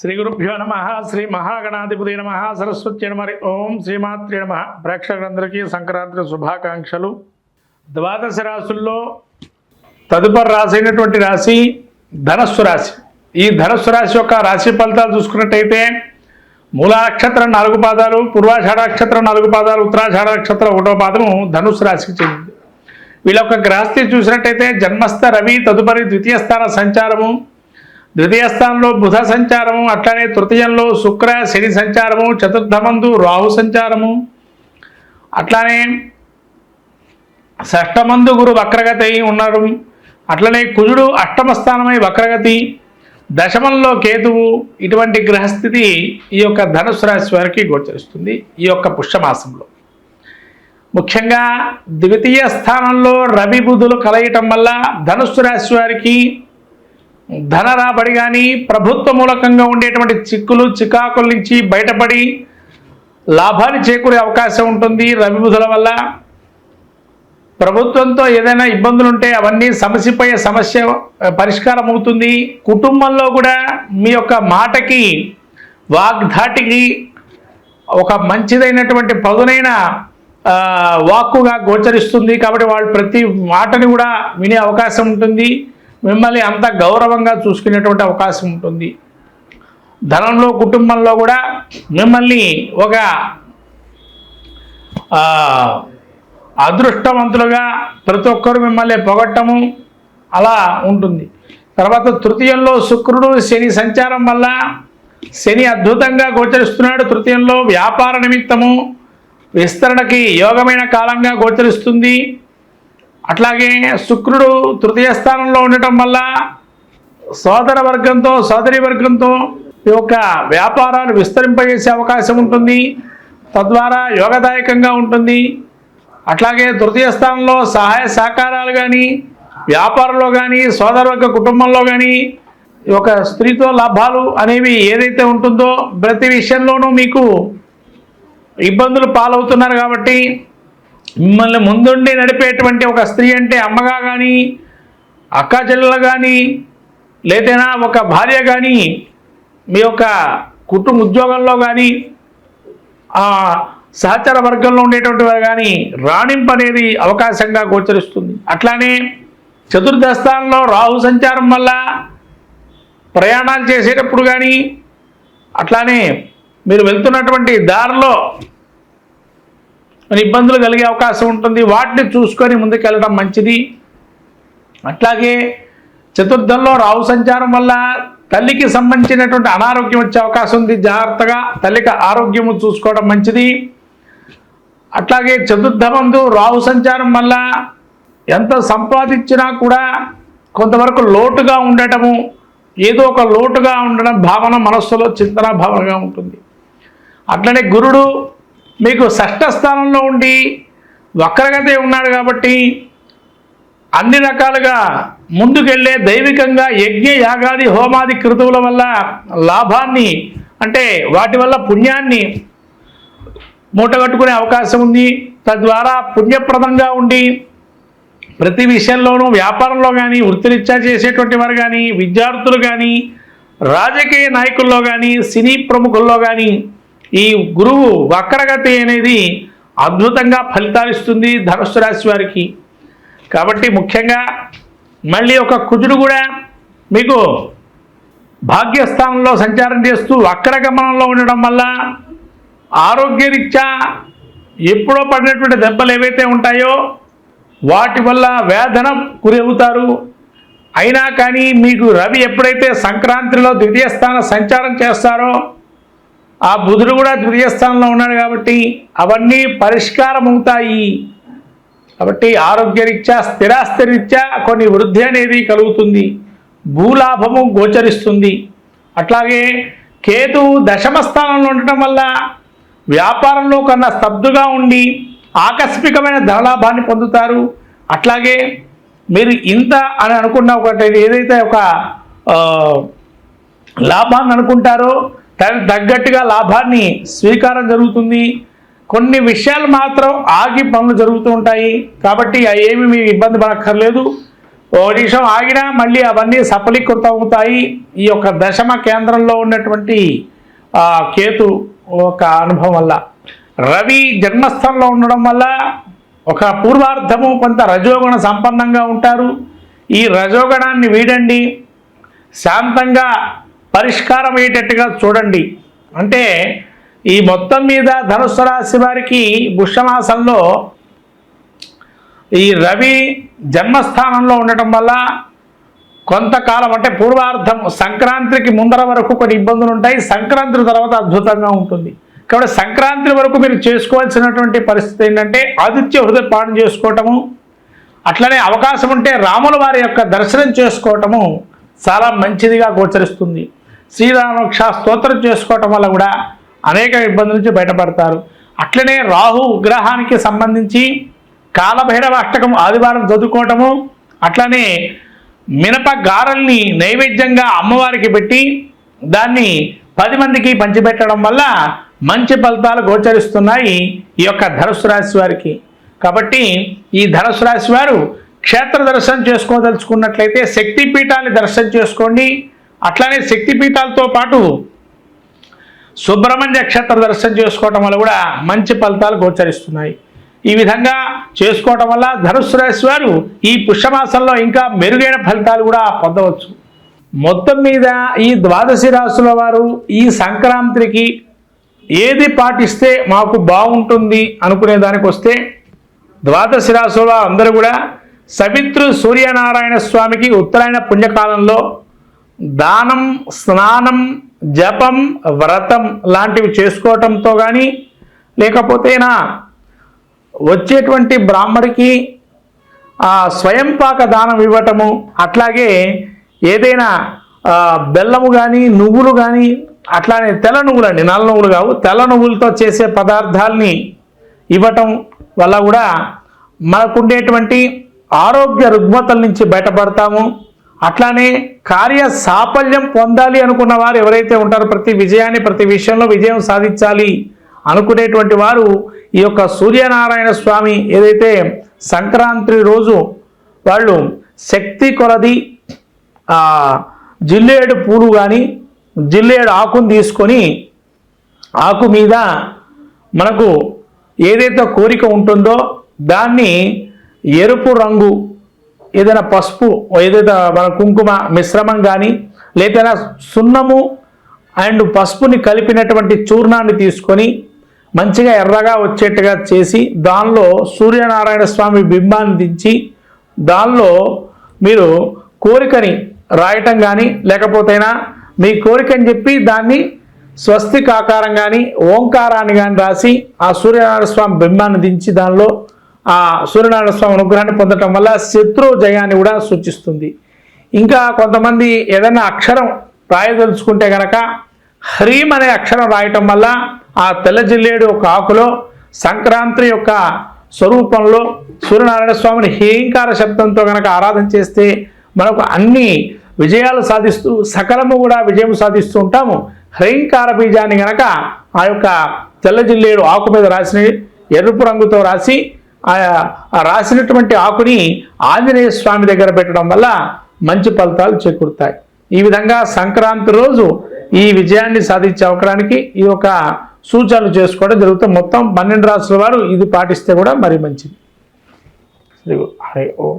శ్రీ గురుభ్యో నమ శ్రీ మహాగణాధిపతి నమ సరస్వతి నమ ఓం శ్రీమాత్రి నమ. ప్రేక్షకులందరికీ సంక్రాంతి శుభాకాంక్షలు. ద్వాదశ రాశుల్లో తదుపరి రాశి అయినటువంటి రాశి ధనస్సు రాశి. ఈ ధనస్సు రాశి యొక్క రాశి ఫలితాలు చూసుకున్నట్టయితే మూలాక్షత్రం నాలుగు పాదాలు పూర్వాషాఢాక్షత్రం నాలుగు పాదాలు ఉత్తరాషాఢ నక్షత్రం ఒకటో పాదము ధనుసు రాశికి చెందింది. వీళ్ళ యొక్క గ్రహస్థితి చూసినట్టయితే జన్మస్థ రవి తదుపరి ద్వితీయ స్థాన సంచారము ద్వితీయ స్థానంలో బుధ సంచారము అట్లనే తృతీయంలో శుక్ర శని సంచారము చతుర్థమందు రాహు సంచారము. అట్లానే షష్టమందు గురు వక్రగతి అయి ఉన్నారు. అట్లనే కుజుడు అష్టమ స్థానమై వక్రగతి. దశమంలో కేతువు ఇటువంటి గ్రహస్థితి ఈ యొక్క ధనుసు రాశి వారికి గోచరిస్తుంది ఈ యొక్క పుష్యమాసంలో. ముఖ్యంగా ద్వితీయ స్థానంలో రవి బుధులు కలయటం వల్ల ధనుసు రాశి వారికి ధన రాబడి కానీ ప్రభుత్వ మూలకంగా ఉండేటువంటి చిక్కులు చికాకుల నుంచి బయటపడి లాభాన్ని చేకూరే అవకాశం ఉంటుంది రవిబుధుల వల్ల. ప్రభుత్వంతో ఏదైనా ఇబ్బందులు ఉంటే అవన్నీ సమసిపోయే సమస్య పరిష్కారం అవుతుంది కుటుంబంలో కూడా మీ యొక్క మాటకి వాగ్ధాటికి ఒక మంచిదైనటువంటి పదునైన వాక్కుగా గోచరిస్తుంది. కాబట్టి వాళ్ళు ప్రతి మాటని కూడా వినే అవకాశం ఉంటుంది. మిమ్మల్ని అంత గౌరవంగా చూసుకునేటువంటి అవకాశం ఉంటుంది. ధనంలో కుటుంబంలో కూడా మిమ్మల్ని ఒక అదృష్టవంతులుగా ప్రతి ఒక్కరు మిమ్మల్ని పొగట్టము అలా ఉంటుంది. తర్వాత తృతీయంలో శుక్రుడు శని సంచారం వల్ల శని అద్భుతంగా గోచరిస్తున్నాడు. తృతీయంలో వ్యాపార నిమిత్తము విస్తరణకి యోగమైన కాలంగా గోచరిస్తుంది. అట్లాగే శుక్రుడు తృతీయ స్థానంలో ఉండటం వల్ల సోదర వర్గంతో సోదరి వర్గంతో ఈ యొక్క వ్యాపారాలు విస్తరింపజేసే అవకాశం ఉంటుంది. తద్వారా యోగదాయకంగా ఉంటుంది. అట్లాగే తృతీయ స్థానంలో సహాయ సహకారాలు కానీ వ్యాపారంలో కానీ సోదరవర్గ కుటుంబంలో కానీ ఈ ఒక స్త్రీతో లాభాలు అనేవి ఏదైతే ఉంటుందో ప్రతి విషయంలోనూ మీకు ఇబ్బందులు పాలవుతున్నారు కాబట్టి మిమ్మల్ని ముందుండి నడిపేటువంటి ఒక స్త్రీ అంటే అమ్మగా కానీ అక్క చెల్లెలు కానీ లేదైనా ఒక భార్య కానీ మీ యొక్క కుటుంబ ఉద్యోగంలో కానీ ఆ సహచర వర్గంలో ఉండేటువంటి వారు కానీ రాణింపు అనేది అవకాశంగా గోచరిస్తుంది. అట్లానే చతుర్థ స్థానంలో రాహు సంచారం వల్ల ప్రయాణాలు చేసేటప్పుడు కానీ అట్లానే మీరు వెళ్తున్నటువంటి దారిలో కొన్ని ఇబ్బందులు కలిగే అవకాశం ఉంటుంది. వాటిని చూసుకొని ముందుకెళ్ళడం మంచిది. అట్లాగే చతుర్థంలో రావు సంచారం వల్ల తల్లికి సంబంధించినటువంటి అనారోగ్యం వచ్చే అవకాశం ఉంది. జాగ్రత్తగా తల్లికి ఆరోగ్యము చూసుకోవడం మంచిది. అట్లాగే చతుర్థమందు రావు సంచారం వల్ల ఎంత సంపాదించినా కూడా కొంతవరకు లోటుగా ఉండటము ఏదో ఒక లోటుగా ఉండడం భావన మనస్సులో చింతన భావనగా ఉంటుంది. అట్లనే గురుడు మీకు షష్ఠ స్థానంలో ఉండి వక్రగతే ఉన్నాడు కాబట్టి అన్ని రకాలుగా ముందుకెళ్ళే దైవికంగా యజ్ఞ యాగాది హోమాది కృతువుల వల్ల లాభాన్ని అంటే వాటి వల్ల పుణ్యాన్ని మూటగట్టుకునే అవకాశం ఉంది. తద్వారా పుణ్యప్రదంగా ఉండి ప్రతి విషయంలోనూ వ్యాపారంలో కానీ వృత్తిరీత్యా చేసేటువంటి వారు కానీ విద్యార్థులు కానీ రాజకీయ నాయకుల్లో కానీ సినీ ప్రముఖుల్లో కానీ ఈ గురువు వక్రగతి అనేది అద్భుతంగా ఫలితాలు ఇస్తుంది ధనుస్సు రాశి వారికి. కాబట్టి ముఖ్యంగా మళ్ళీ ఒక కుజుడు కూడా మీకు భాగ్యస్థానంలో సంచారం చేస్తూ వక్రగమనంలో ఉండడం వల్ల ఆరోగ్యరీత్యా ఎప్పుడో పడినటువంటి దెబ్బలు ఏవైతే ఉంటాయో వాటి వల్ల వేదన గురవుతారు. అయినా కానీ మీకు రవి ఎప్పుడైతే సంక్రాంతిలో ద్వితీయ స్థాన సంచారం చేస్తారో ఆ బుధుడు కూడా ద్వితీయ స్థానంలో ఉన్నాడు కాబట్టి అవన్నీ పరిష్కారం అవుతాయి కాబట్టి ఆరోగ్యరీత్యా స్థిరాస్తి రీత్యా కొన్ని వృద్ధి అనేది కలుగుతుంది. భూలాభము గోచరిస్తుంది. అట్లాగే కేతువు దశమ స్థానంలో ఉండటం వల్ల వ్యాపారంలో కన్నా స్తబ్దుగా ఉండి ఆకస్మికమైన ధనలాభాన్ని పొందుతారు. అట్లాగే మీరు ఇంత అని అనుకున్న ఒకటి ఏదైతే ఒక లాభాన్ని అనుకుంటారో దానికి తగ్గట్టుగా లాభాన్ని స్వీకారం జరుగుతుంది. కొన్ని విషయాలు మాత్రం ఆగి పనులు జరుగుతూ ఉంటాయి. కాబట్టి అవి ఏమి మీకు ఇబ్బంది పడక్కర్లేదు. ఓ నిమిషం ఆగినా మళ్ళీ అవన్నీ సఫలీకృత అవుతాయి. ఈ యొక్క దశమ కేంద్రంలో ఉన్నటువంటి కేతు ఒక అనుభవం వల్ల. రవి జన్మస్థలంలో ఉండడం వల్ల ఒక పూర్వార్ధము కొంత రజోగుణ సంపన్నంగా ఉంటారు. ఈ రజోగుణాన్ని వీడండి. శాంతంగా పరిష్కారం అయ్యేటట్టుగా చూడండి. అంటే ఈ మొత్తం మీద ధనుస్సు రాశి వారికి పుష్యమాసంలో ఈ రవి జన్మస్థానంలో ఉండటం వల్ల కొంతకాలం అంటే పూర్వార్ధం సంక్రాంతికి ముందర వరకు కొన్ని ఇబ్బందులు ఉంటాయి. సంక్రాంతి తర్వాత అద్భుతంగా ఉంటుంది. కాబట్టి సంక్రాంతి వరకు మీరు చేసుకోవాల్సినటువంటి పరిస్థితి ఏంటంటే ఆదిత్య హృదయ పాఠం చేసుకోవటము అట్లనే అవకాశం ఉంటే రాముల వారి యొక్క దర్శనం చేసుకోవటము చాలా మంచిదిగా గోచరిస్తుంది. శ్రీరామక్ష స్తోత్రం చేసుకోవటం వల్ల కూడా అనేక ఇబ్బందుల నుంచి బయటపడతారు. అట్లనే రాహు గ్రహానికి సంబంధించి కాలభైరవ అష్టకం ఆదివారం చదువుకోవటము అట్లనే మినప గారల్ని నైవేద్యంగా అమ్మవారికి పెట్టి దాన్ని పది మందికి పంచిపెట్టడం వల్ల మంచి ఫలితాలు గోచరిస్తున్నాయి ఈ యొక్క ధనుసు రాశి వారికి. కాబట్టి ఈ ధనుసు రాశి వారు క్షేత్ర దర్శనం చేసుకోదలుచుకున్నట్లయితే శక్తిపీఠాన్ని దర్శనం చేసుకోండి. అట్లానే శక్తి పీఠాలతో పాటు సుబ్రహ్మణ్య క్షేత్ర దర్శనం చేసుకోవటం వల్ల కూడా మంచి ఫలితాలు గోచరిస్తున్నాయి. ఈ విధంగా చేసుకోవటం వల్ల ధనుసు రాశి వారు ఈ పుష్యమాసంలో ఇంకా మెరుగైన ఫలితాలు కూడా పొందవచ్చు. మొత్తం మీద ఈ ద్వాదశి రాశుల వారు ఈ సంక్రాంతికి ఏది పాటిస్తే మాకు బాగుంటుంది అనుకునే దానికి వస్తే ద్వాదశి రాశుల అందరూ కూడా సవిత్రు సూర్యనారాయణ స్వామికి ఉత్తరాయణ పుణ్యకాలంలో దానం స్నానం జపం వ్రతం లాంటివి చేసుకోవటంతో కానీ లేకపోతేనా వచ్చేటువంటి బ్రాహ్మడికి స్వయంపాక దానం ఇవ్వటము అట్లాగే ఏదైనా బెల్లము కానీ నువ్వులు కానీ అట్లానే తెల్ల నువ్వులండి నల్ల నువ్వులు కావు తెల్ల నువ్వులతో చేసే పదార్థాలని ఇవ్వటం వల్ల కూడా మనకుండేటువంటి ఆరోగ్య రుగ్మతల నుంచి బయటపడతాము. అట్లానే కార్య సాఫల్యం పొందాలి అనుకున్న వారు ఎవరైతే ఉంటారో ప్రతి విజయాన్ని ప్రతి విషయంలో విజయం సాధించాలి అనుకునేటువంటి వారు ఈ యొక్క సూర్యనారాయణ స్వామి ఏదైతే సంక్రాంతి రోజు వాళ్ళు శక్తి కొలది జిల్లేడు పూలు కానీ జిల్లేడు ఆకును తీసుకొని ఆకు మీద మనకు ఏదైతే కోరిక ఉంటుందో దాన్ని ఎరుపు రంగు ఏదైనా పసుపు ఏదైతే మన కుంకుమ మిశ్రమం కానీ లేదా సున్నము అండ్ పసుపుని కలిపినటువంటి చూర్ణాన్ని తీసుకొని మంచిగా ఎర్రగా వచ్చేట్టుగా చేసి దానిలో సూర్యనారాయణ స్వామి బింబాన్ని దించి దానిలో మీరు కోరికని రాయటం కానీ లేకపోతేనా మీ కోరికని చెప్పి దాన్ని స్వస్తికాకారం కానీ ఓంకారాన్ని కానీ రాసి ఆ సూర్యనారాయణ స్వామి బింబాన్ని దించి దానిలో ఆ సూర్యనారాయణ స్వామి అనుగ్రహాన్ని పొందటం వల్ల శత్రు జయాన్ని కూడా సూచిస్తుంది. ఇంకా కొంతమంది ఏదైనా అక్షరం రాయదలుచుకుంటే గనక హ్రీం అనే అక్షరం రాయటం వల్ల ఆ తెల్ల జిల్లేడు ఒక ఆకులో సంక్రాంతి యొక్క స్వరూపంలో సూర్యనారాయణ స్వామిని హేంకార శబ్దంతో గనక ఆరాధన చేస్తే మనకు అన్ని విజయాలు సాధిస్తూ సకలము కూడా విజయం సాధిస్తూ ఉంటాము. హ్రయంకార బీజాన్ని గనక ఆ యొక్క తెల్ల జిల్లేడు ఆకు మీద రాసిన ఎరుపు రంగుతో రాసి రాసినటువంటి ఆకుని ఆంజనేయ స్వామి దగ్గర పెట్టడం వల్ల మంచి ఫలితాలు చేకూరుతాయి. ఈ విధంగా సంక్రాంతి రోజు ఈ విజయాన్ని సాధించే అవకాశానికి ఈ యొక్క సూచనలు చేసుకోవడం జరుగుతుంది మొత్తం పన్నెండు రాసుల వారు ఇది పాటిస్తే కూడా మరి మంచిది. హరి ఓం.